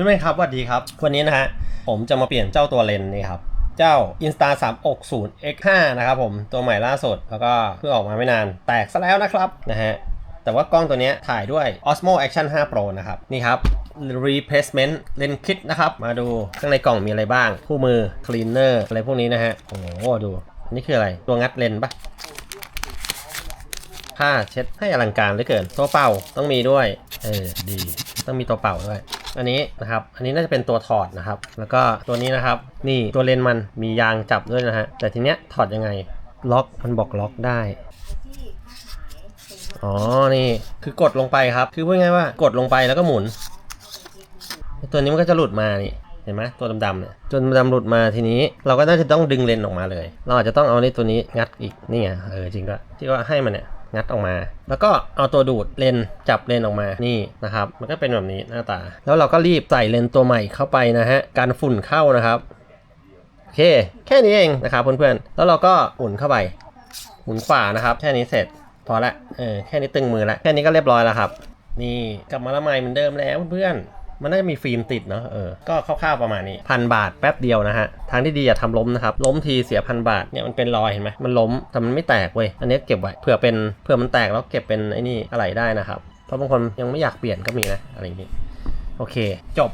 เพื่อนๆครับสวัสดีครับ วันนี้นะฮะ ผมจะมาเปลี่ยนเจ้าตัวเลนนี่ครับ เจ้า Insta 360 X5 นะครับผม ตัวใหม่ล่าสุด แล้วก็เพิ่งออกมาไม่นาน แตกซะแล้วนะครับนะฮะ แต่ว่ากล้องตัวนี้ถ่ายด้วย Osmo Action 5 Pro นะครับ นี่ครับ replacement lens kit นะครับ มาดูข้างในกล่องมีอะไรบ้าง คู่มือ cleaner อะไรพวกนี้นะฮะ โอ้โห ดู นี่คืออะไร ตัวงัดเลนปะผ้าเช็ดให้อลังการเหลือเกิน ตัวเป่าต้องมีด้วย เออ ดี ต้องมีตัวเป่าด้วย อันนี้นะครับ อันนี้น่าจะเป็นตัวถอดนะครับ แล้วก็ตัวนี้นะครับ นี่ตัวเลนมันมียางจับด้วยนะฮะ แต่ทีเนี้ยถอดยังไง ล็อกมันบอกล็อกได้อ๋อ นี่ คือกดลงไปครับ คือพูดง่ายว่ากดลงไปแล้วก็หมุน ตัวนี้มันก็จะหลุดมานี่ เห็นไหมตัวดำๆเนี่ย จนดำหลุดมาทีนี้ เราก็น่าจะต้องดึงเลนออกมาเลย เราอาจจะต้องเอาในตัวนี้งัดอีก นี่ไง เออจริงก็ที่ว่าให้มันเนี่ย งัดออกมา แล้วก็เอาตัวดูดเลนจับเลนออกมานี่นะครับ มันก็เป็นแบบนี้หน้าตา แล้วเราก็รีบใส่เลนตัวใหม่เข้าไปนะฮะการฝุ่นเข้านะครับโอเค แค่นี้เองนะครับเพื่อนๆแล้วเราก็หมุนเข้าไปหมุนขวานะครับ แค่นี้เสร็จพอละเออแค่นี้ตึงมือละแค่นี้ก็เรียบร้อยแล้วครับ นี่กลับมาละไมเหมือนเดิมแล้วเพื่อนๆ มันน่าจะมีฟิล์มติดเนาะเออก็คร่าวๆประมาณนี้พันบาทแป๊บเดียวนะฮะทางที่ดีอย่าทำล้มนะครับล้มทีเสียพันบาทเนี่ยมันเป็นรอยเห็นไหมมันล้มแต่มันไม่แตกเว้ยอันนี้เก็บไว้เผื่อเป็นเผื่อมันแตกแล้วเก็บเป็นไอ้นี่อะไรได้นะครับเพราะบางคนยังไม่อยากเปลี่ยนก็มีนะอะไรอย่างนี้โอเค จบ